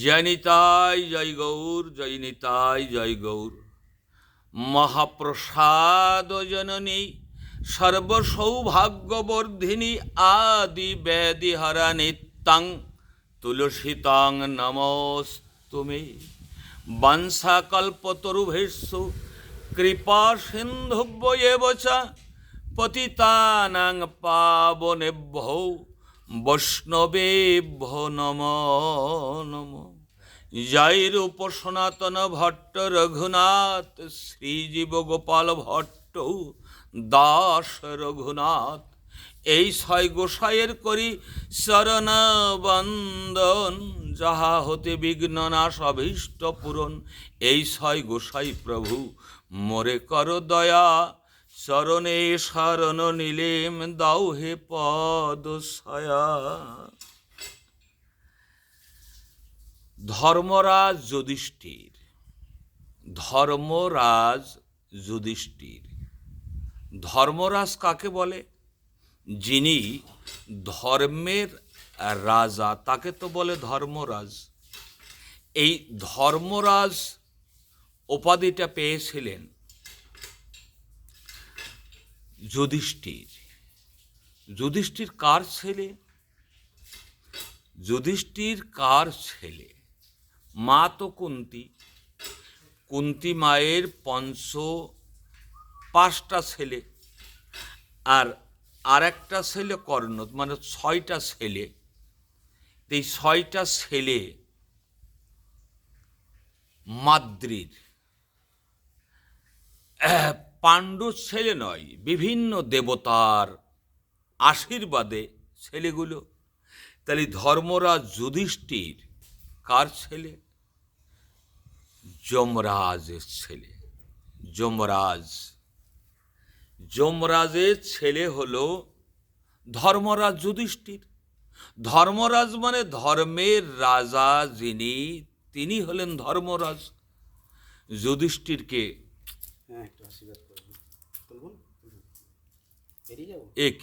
জয় নিতাই জয় গৌর জয় নিতাই জয় গৌর। মহাপ্রসাদ জননী, সর্বসৌভাগ্যবর্ধিনী আদি ব্যাধিহরা নিত্যাং, তুলসীতাং নমস্তুমে। বংশাকল্পতরুভেষু, কৃপা সিন্ধুব্যেব চ, পতিতানাং পাবনেভ্যো। বৈষ্ণবেভ্য নম নম। জয় রূপ সনাতন ভট্ট রঘুনাথ শ্রীজীব গোপাল ভট্ট, দাস রঘুনাথ। এই ছয় গোসাইয়ের করি শরণ বন্দন, যাহা হতে বিঘ্ন নাশ অভীষ্ট পূরণ। এই ছয় গোসাই প্রভু, মোরে কর দয়া। চরণে শরণ নিলেম দাও হে পদ সয়া। ধর্মরাজ যুধিষ্ঠির ধর্মরাজ যুধিষ্ঠির। ধর্মরাজ কাকে বলে? যিনি ধর্মের রাজা, তাকে তো বলে ধর্মরাজ। এই ধর্মরাজ উপাধিটা পেয়েছিলেন যুধিষ্ঠির। যুধিষ্ঠির কার ছেলে? যুধিষ্ঠির কার ছেলে? মা তো কুন্তি। কুন্তি মায়ের পঞ্চ পাঁচটা ছেলে। আর আরেকটা ছেলে কর্ণ মানে ছয়টা ছেলে। এই ছয়টা ছেলে মাদ্রির। পাণ্ডুর ছেলে নয়, বিভিন্ন দেবতার আশীর্বাদে ছেলেগুলো। তাহলে ধর্মরাজ যুধিষ্ঠির কার ছেলে? যমরাজের ছেলে। যমরাজ। যমরাজের ছেলে হলো ধর্মরাজ যুধিষ্ঠির। ধর্মরাজ মানে ধর্মের রাজা যিনি, তিনি হলেন ধর্মরাজ। যুধিষ্ঠিরকে Ek.